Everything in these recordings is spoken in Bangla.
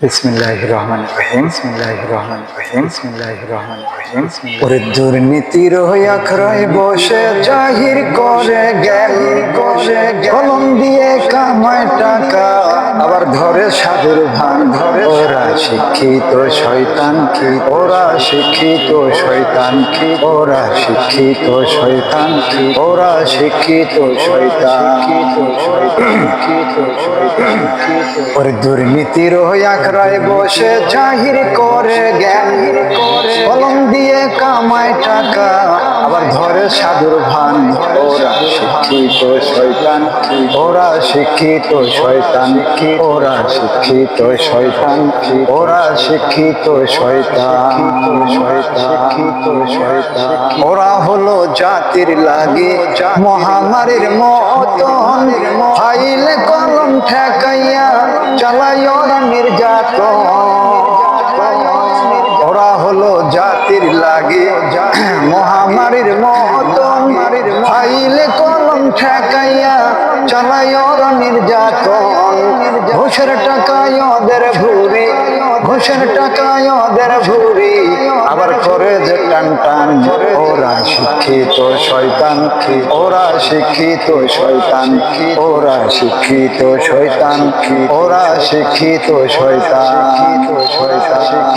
বিসমিল্লাহির রহমানির রহিম বিসমিল্লাহির রহমানির রহিম বিসমিল্লাহির রহমানির রহিম ওরে দুর্নীতির আখড়ায় বসে, জাহির করে জ্ঞান, করে কলম দিয়ে কামায় টাকা আবার ধরে সাধুর ভান ধরে ওরা শিক্ষিত শয়তান কি? ওরা শিক্ষিত শয়তান কি? ওরা শিক্ষিত শয়তান কি? ওরা শিক্ষিত ওরে দুর্নীতির আখড়ায় বসে জাহির করে জ্ঞান। করে কলম দিয়ে কামায় টাকা। আবার ধরে সাধুর ভান ওরা শিক্ষিত শয়তান কি? ওরা শিক্ষিত শয়তান কি? ওরা শিক্ষিত শয়তান, ওরা শিক্ষিত শয়তান শিক্ষিত শয়তান। ওরা হলো জাতির লাগে মহামারীর মতন। ফাইলে কলম ঠেকাইয়া চালাই ওরা নির্যাতন। ঘুষের টাকায় ওদের ভুরি আবার করে যে টান টান, ওরা শিক্ষিত শয়তান ওরা শিক্ষিত শয়তান ওরা শিক্ষিত শয়তান ওরা শিক্ষিত শয়তান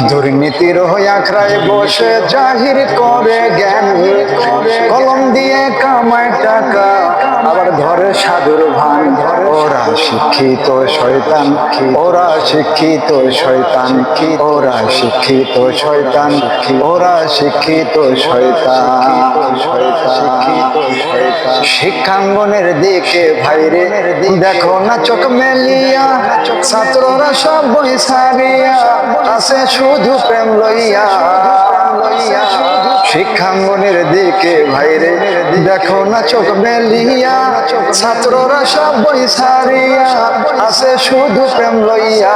দুর্নীতির হয়ে আখড়ায় বসে জাহির করে জ্ঞান, কলম দিয়ে কামায় টাকা। আবার ধরে সাধুর ভান, ওরা শিক্ষিত শয়তান ওরা শিক্ষিত শয়তান ওরা শিক্ষিত শয়তান ওরা শিক্ষিত শয়তান শিক্ষাঙ্গনের দিকে ভাইরে, দেখো না চোখ মেলিয়া, ছাত্ররা সব বই সারিয়া আছে শুধু প্রেম লইয়া শিক্ষাঙ্গনের দিকে ভাইরে দেখো না চোখ মেলিয়া। ছাত্ররা সব বই সারিয়া আছে শুধু প্রেম লইয়া।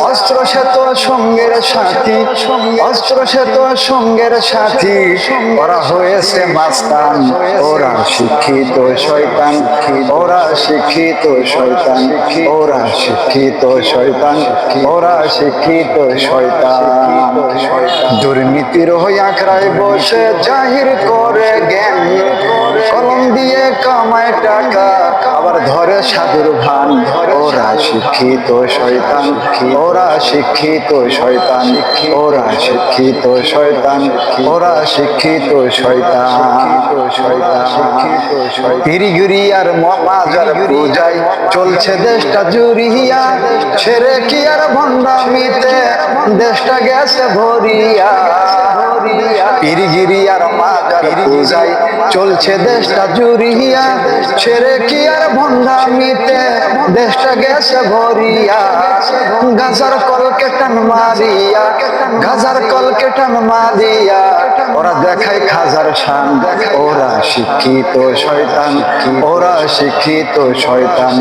অস্ত্র সে সঙ্গের সাথী, অস্ত্র সে তো সঙ্গের সাথী। ওরা হয়েছে মাস্তান, ওরা শিক্ষিত শয়তান। ওরা শিক্ষিত শয়তান, ওরা শিক্ষিত শয়তান। ওরা শিক্ষিত শয়তান। দুর্নীতির হয়ে আখড়ায় বসে, জাহির করে জ্ঞান। কলম দিয়ে কামায় টাকা, আবার ধরে সাধুর ভান। ওরা শিক্ষিত শয়তান, ওরা শিক্ষিত শয়তান, ওরা শিক্ষিত শয়তান, ওরা শিক্ষিত শয়তান। পিরিগুরি আর মাজার পূজায় চলছে দেশটা জুড়িয়া ছেড়ে কি আর ভণ্ডামিতে? দেশটা গেছে ভরিয়া। চলছে দেশটা ছেড়ে কি আর দেশটা গেছে ভরিয়া। গাজার মারিয়া গাজার মারিয়া। ওরা দেখায় খাজার শান, ওরা শিক্ষিত শয়তান, ওরা শিক্ষিত শয়তান,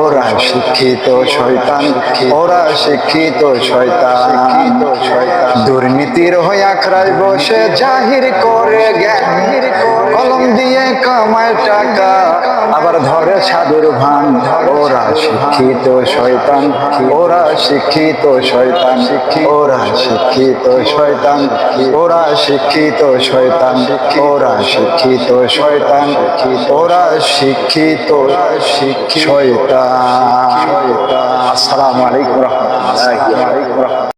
ওরা শিক্ষিত শয়তান, ওরা শিক্ষিত শয়তান দুর্নীতির হয়ে আখড়ায় বসে জাহির করে জ্ঞান। কলম দিয়ে কামায় টাকা, আবার ধরে সাধুর ভান। ওরা শিক্ষিত শয়তান, ওরা শিক্ষিত শয়তান, ওরা শিক্ষিত শয়তান, ওরা শিক্ষিত শয়তান, ওরা শিক্ষিত শয়তান, ওরা শিক্ষিত শয়তান। আসসালামু আলাইকুম রহমতুল্লাহি